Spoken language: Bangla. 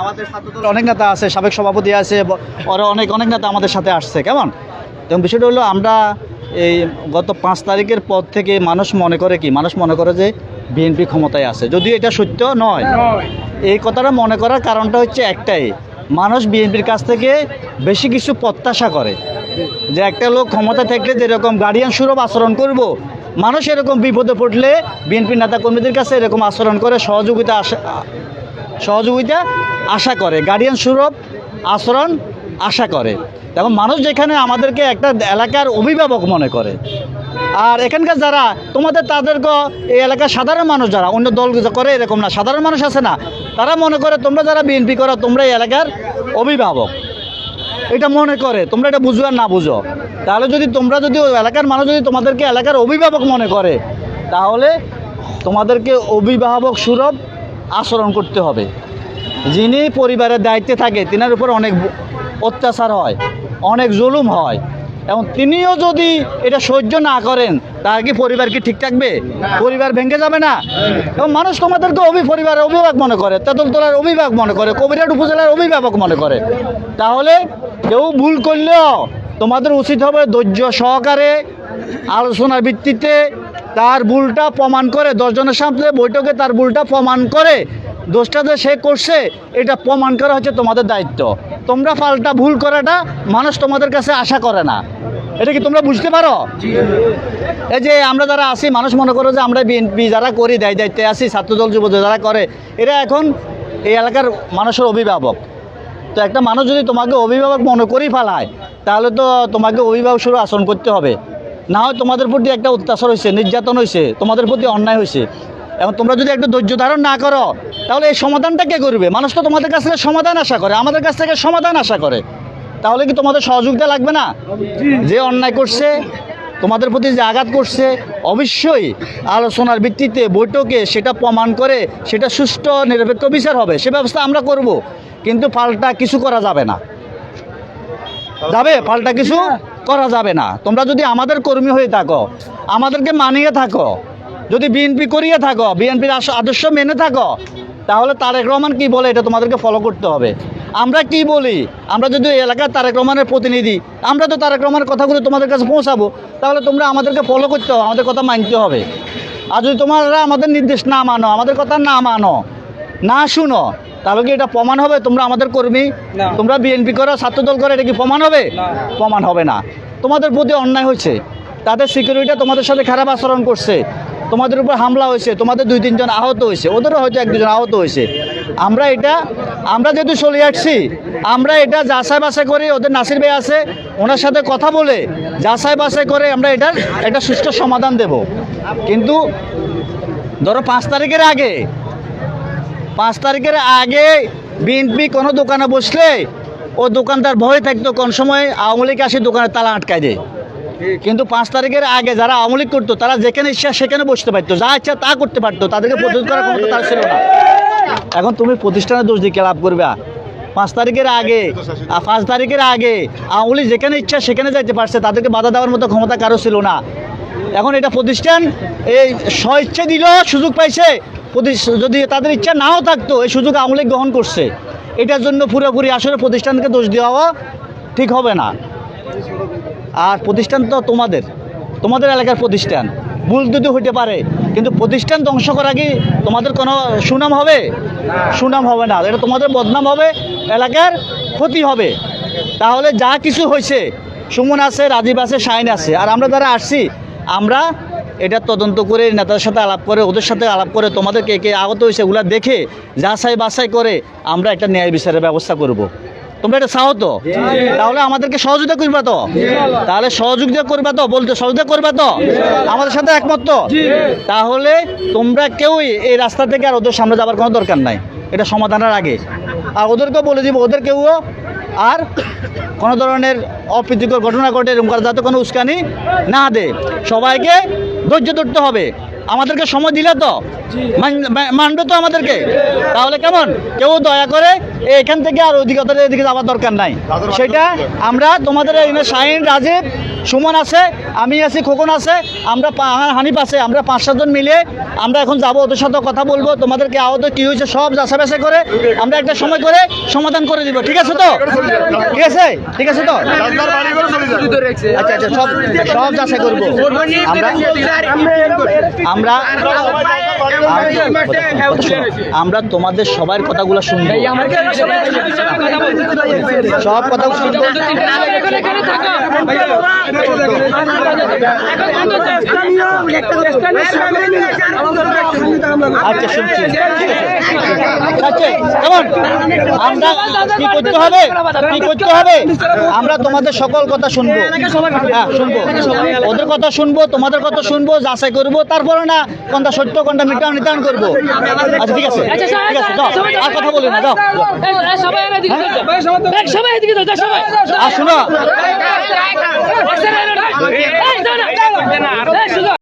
আমাদের ছাত্রদল অনেক নেতা আছে সাবেক সভাপতি আছে ওরা অনেক অনেক নেতা আমাদের সাথে আসছে কেমন? এবং বিষয়টা হলো আমরা এই গত পাঁচ তারিখের পর থেকে মানুষ মনে করে কি? মানুষ মনে করে যে বিএনপি ক্ষমতায় আছে। যদি এটা সত্য নয়। এই কথাটা মনে করার কারণটা হচ্ছে একটাই। মানুষ বিএনপির কাছ থেকে বেশি কিছু প্রত্যাশা করে। যে একটা লোক ক্ষমতা থাকলে যেরকম গার্ডিয়ান সুরভ আচরণ করব মানুষ এরকম বিপদে পড়লে বিএনপি নেতা কর্মীদের কাছে এরকম আচরণ করে সহযোগিতা আসা সহযোগিতা আশা করে। গার্ডিয়ান সুরভ আচরণ আশা করে। এখন মানুষ যেখানে আমাদেরকে একটা এলাকার অভিভাবক মনে করে। আর এখানকার যারা, তোমাদের তাদেরকে এই এলাকার সাধারণ মানুষ যারা, অন্য দল করে এরকম না, সাধারণ মানুষ আছে না, তারা মনে করে তোমরা যারা বিএনপি করো, তোমরা এই এলাকার অভিভাবক। এটা মনে করে, তোমরা এটা বুঝো আর না বুঝো। তাহলে যদি তোমরা যদি এলাকার মানুষ যদি তোমাদেরকে এলাকার অভিভাবক মনে করে, তাহলে তোমাদেরকে অভিভাবক সুরভ আচরণ করতে হবে। যিনি পরিবারের দায়িত্বে থাকে, তিনার উপর অনেক অত্যাচার হয়, অনেক জুলুম হয়। এবং তিনিও যদি এটা সহ্য না করেন তার কি পরিবার কি ঠিক থাকবে? পরিবার ভেঙে যাবে না? এবং মানুষ তোমাদেরকে অভি পরিবারের অভিভাবক মনে করে, তেঁতুলতলার অভিভাবক মনে করে, কবিরাট উপজেলার অভিভাবক মনে করে। তাহলে কেউ ভুল করলেও তোমাদের উচিত হবে ধৈর্য সহকারে আলোচনার ভিত্তিতে তার ভুলটা প্রমাণ করে দশজনের সামনে বৈঠকে তার ভুলটা প্রমাণ করে দোষটা যে সে করছে এটা প্রমাণ করা হচ্ছে তোমাদের দায়িত্ব। তোমরা পাল্টা ভুল করাটা মানুষ তোমাদের কাছে আশা করে না। এটা কি তোমরা বুঝতে পারো? এই যে আমরা যারা আছি মানুষ মনে করো যে আমরা বিএনপি যারা করি দায় দায়িত্বে আছি ছাত্রদল যুবদল যারা করে এরা এখন এই এলাকার মানুষের অভিভাবক। তো একটা মানুষ যদি তোমাকে অভিভাবক মনে করেই ফেলায় তাহলে তো তোমাকে অভিভাবক শুরু আচরণ করতে হবে। না হয় তোমাদের প্রতি একটা অত্যাচার হয়েছে, নির্যাতন হয়েছে, তোমাদের প্রতি অন্যায় হয়েছে। এবং তোমরা যদি একটু ধৈর্য ধারণ না করো, তাহলে এই সমাধানটা কে করবে? মানুষ তো তোমাদের কাছ থেকে সমাধান আশা করে, আমাদের কাছ থেকে সমাধান আশা করে। তাহলে কি তোমাদের সহযোগিতা লাগবে না? যে অন্যায় করছে, তোমাদের প্রতি যে আঘাত করছে, অবশ্যই আলোচনার ভিত্তিতে বৈঠকে সেটা প্রমাণ করে, সেটা সুষ্ঠু নিরপেক্ষ বিচার হবে। সে ব্যবস্থা আমরা করব, কিন্তু পাল্টা কিছু করা যাবে না। যাবে? পাল্টা কিছু করা যাবে না। তোমরা যদি আমাদের কর্মী হয়ে থাকো আমাদেরকে মানিয়ে থাকো যদি বিএনপি করিয়ে থাকো বিএনপির আদর্শ মেনে থাকো তাহলে তারেক রহমান কি বলে এটা তোমাদেরকে ফলো করতে হবে। আমরা কি বলি? আমরা যদি এলাকার তারেক রহমানের প্রতিনিধি আমরা তো তারেক রহমানের কথাগুলো তোমাদের কাছে পৌঁছাবো তাহলে তোমরা আমাদেরকে ফলো করতে হবে আমাদের কথা মানতে হবে। আর যদি তোমরা আমাদের নির্দেশ না মানো আমাদের কথা না মানো না শুনো তাহলে কি এটা প্রমাণ হবে? তোমরা আমাদের কর্মী? তোমরা বিএনপি করো ছাত্রদল করে এটা কি প্রমাণ হবে? প্রমাণ হবে না। তোমাদের প্রতি অন্যায় হয়েছে। তাদের সিকিউরিটি তোমাদের সাথে খারাপ আচরণ করছে। তোমাদের উপর হামলা হয়েছে। তোমাদের দুই তিনজন আহত হয়েছে। ওদেরও হয়তো এক দুজন আহত হয়েছে। আমরা এটা আমরা যেহেতু চলে আসছি আমরা এটা যাচাই বাছাই করে ওদের নাসির ভাই আছে ওনার সাথে কথা বলে যাচাই বাছাই করে আমরা এটার একটা সুষ্ঠু সমাধান দেব। কিন্তু ধরো পাঁচ তারিখের আগে পাঁচ তারিখের আগে বিএনপি কোনো দোকানে বসলে ও দোকানদার ভয় থাকতো, কোন সময় আওয়ামী লীগ আসে দোকানে তালা আটকায় দেয়। কিন্তু পাঁচ তারিখের আগে যারা আওয়ামী লীগ করতো, তারা যেখানে ইচ্ছা সেখানে বসতে পারতো, যা ইচ্ছা তা করতে পারতো, তাদেরকে প্রতিরোধ করার ক্ষমতা তার ছিল না। এখন তুমি প্রতিষ্ঠানের দোষ দিয়ে লাভ করবে? পাঁচ তারিখের আগে পাঁচ তারিখের আগে আওয়ামী লীগ যেখানে ইচ্ছা সেখানে যাইতে পারছে, তাদেরকে বাধা দেওয়ার মতো ক্ষমতা কারও ছিল না। এখন এটা প্রতিষ্ঠান এই স্বইচ্ছে দিল, সুযোগ পাইছে যদি তাদের ইচ্ছা নাও থাকতো, এই সুযোগ আওয়ামী লীগ গ্রহণ করছে, এটার জন্য পুরোপুরি আসলে প্রতিষ্ঠানকে দোষ দেওয়া ঠিক হবে না। আর প্রতিষ্ঠান তো তোমাদের তোমাদের এলাকার প্রতিষ্ঠান, ভুল যদি হইতে পারে, কিন্তু প্রতিষ্ঠান ধ্বংস করা কি তোমাদের কোনো সুনাম হবে? সুনাম হবে না, এটা তোমাদের বদনাম হবে, এলাকার ক্ষতি হবে। তাহলে যা কিছু হয়েছে, সুমন আছে, রাজীব আছে শাইন আছে, আর আমরা যারা আসছি, আমরা এটা তদন্ত করে নেতাদের সাথে আলাপ করে ওদের সাথে আলাপ করে তোমাদের কে কে আগত হয়েছে ওগুলা দেখে যাচাই বাছাই করে আমরা একটা ন্যায় বিচারের ব্যবস্থা করব। তোমরা এটা চাও তো? তাহলে আমাদেরকে সহযোগিতা করবা তো? তাহলে সহযোগিতা করবা তো? বলতে সহযোগিতা করবা তো? আমাদের সাথে একমত তো? তাহলে তোমরা কেউই এই রাস্তা থেকে আর ওদের সামনে যাবার কোনো দরকার নাই। এটা সমাধানের আগে। আর ওদেরকেও বলে দিব ওদের কেউও আর কোনো ধরনের অপ্রীতিকর ঘটনা ঘটে এরকম করা যাতে কোনো উস্কানি না দেয়। সবাইকে ধৈর্য ধরতে হবে। আমাদেরকে সময় দিলে তো? মান- মানবে তো আমাদেরকে? তাহলে কেমন? কেউ দয়া করে এখান থেকে আর অধিকতর এদিকে যাওয়ার দরকার নাই। সেটা আমরা তোমাদের এখানে শাহিন রাজীব সুমন আছে আমি আছি খোকন আছে আমরা হানিফ আছে আমরা পাঁচ সাতজন মিলে আমরা এখন যাব ওদের সাথে কথা বলব তোমাদেরকে আহত কি হয়েছে সব যাচাই বাছাই করে আমরা একটা সময় করে সমাধান করে দিব ঠিক আছে তো? ঠিক আছে? ঠিক আছে তো? আচ্ছা আচ্ছা সব সব যাচাই করব। আমরা আমরা আমরা তোমাদের সবার কথাগুলো শুনব। সব কথা শুনব। আচ্ছা শুনছি। আচ্ছা কেমন আমরা কি করতে হবে? কি করতে হবে? আমরা তোমাদের সকল কথা শুনব। হ্যাঁ শুনব। ওদের কথা শুনব তোমাদের কথা শুনব যাচাই করব তারপরে না কোনটা সত্য কোনটা মিথ্যা নির্ধারণ করব। আচ্ছা ঠিক আছে। ঠিক আছে যাও। আর কথা বলি না যাও। আর শোনো। শুনো।